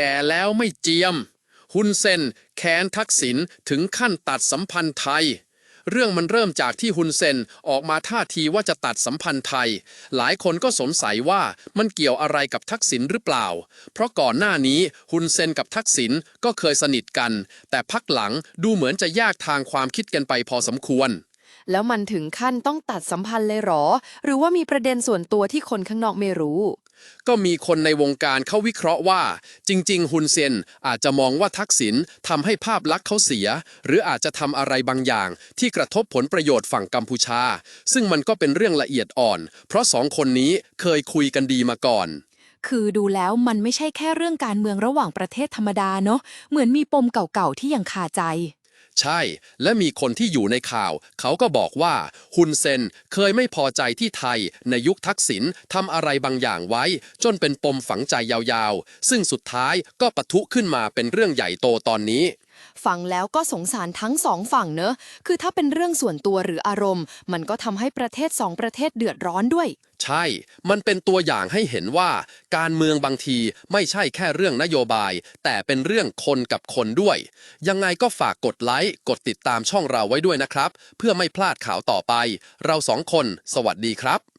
แก่แล้วไม่เจียม ฮุนเซนแค้นทักษิณถึงขั้นตัดสัมพันธ์ไทย เรื่องมันเริ่มจากที่ฮุนเซนออกมาท่าทีว่าจะตัดสัมพันธ์ไทย หลายคนก็สงสัยว่ามันเกี่ยวอะไรกับทักษิณหรือเปล่า เพราะก่อนหน้านี้ฮุนเซนกับทักษิณก็เคยสนิทกัน แต่พักหลังดูเหมือนจะแยกทางความคิดกันไปพอสมควรแล้วมันถึงขั้นต้องตัดสัมพันธ์เลยหรอ หรือว่ามีประเด็นส่วนตัวที่คนข้างนอกไม่รู้ ก็มีคนในวงการเขาวิเคราะห์ว่า จริง ๆ ฮุนเซนอาจจะมองว่าทักษิณทำให้ภาพลักษณ์เขาเสีย หรืออาจจะทำอะไรบางอย่าง ที่กระทบผลประโยชน์ฝั่งกัมพูชา ซึ่งมันก็เป็นเรื่องละเอียดอ่อน เพราะสองคนนี้เคยคุยกันดีมาก่อน คือดูแล้วมันไม่ใช่แค่เรื่องการเมืองระหว่างประเทศธรรมดาเนอะเหมือนมีปมเก่าๆที่ยังคาใจ ใช่ และมีคนที่อยู่ในข่าว เขาก็บอกว่าฮุนเซนเคยไม่พอใจที่ไทย ในยุคทักษิณทำอะไรบางอย่างไว้ จนเป็นปมฝังใจยาวๆ ซึ่งสุดท้ายก็ปะทุขึ้นมาเป็นเรื่องใหญ่โตตอนนี้ ฟังแล้วก็สงสารทั้งสองฝั่งเนอะ คือถ้าเป็นเรื่องส่วนตัวหรืออารมณ์ มันก็ทำให้ประเทศสองประเทศเดือดร้อนด้วย ใช่ มันเป็นตัวอย่างให้เห็นว่า การเมืองบางทีไม่ใช่แค่เรื่องนโยบาย แต่เป็นเรื่องคนกับคนด้วย ยังไงก็ฝากกดไลค์ กดติดตามช่องเราไว้ด้วยนะครับ เพื่อไม่พลาดข่าวต่อไป เราสองคน สวัสดีครับ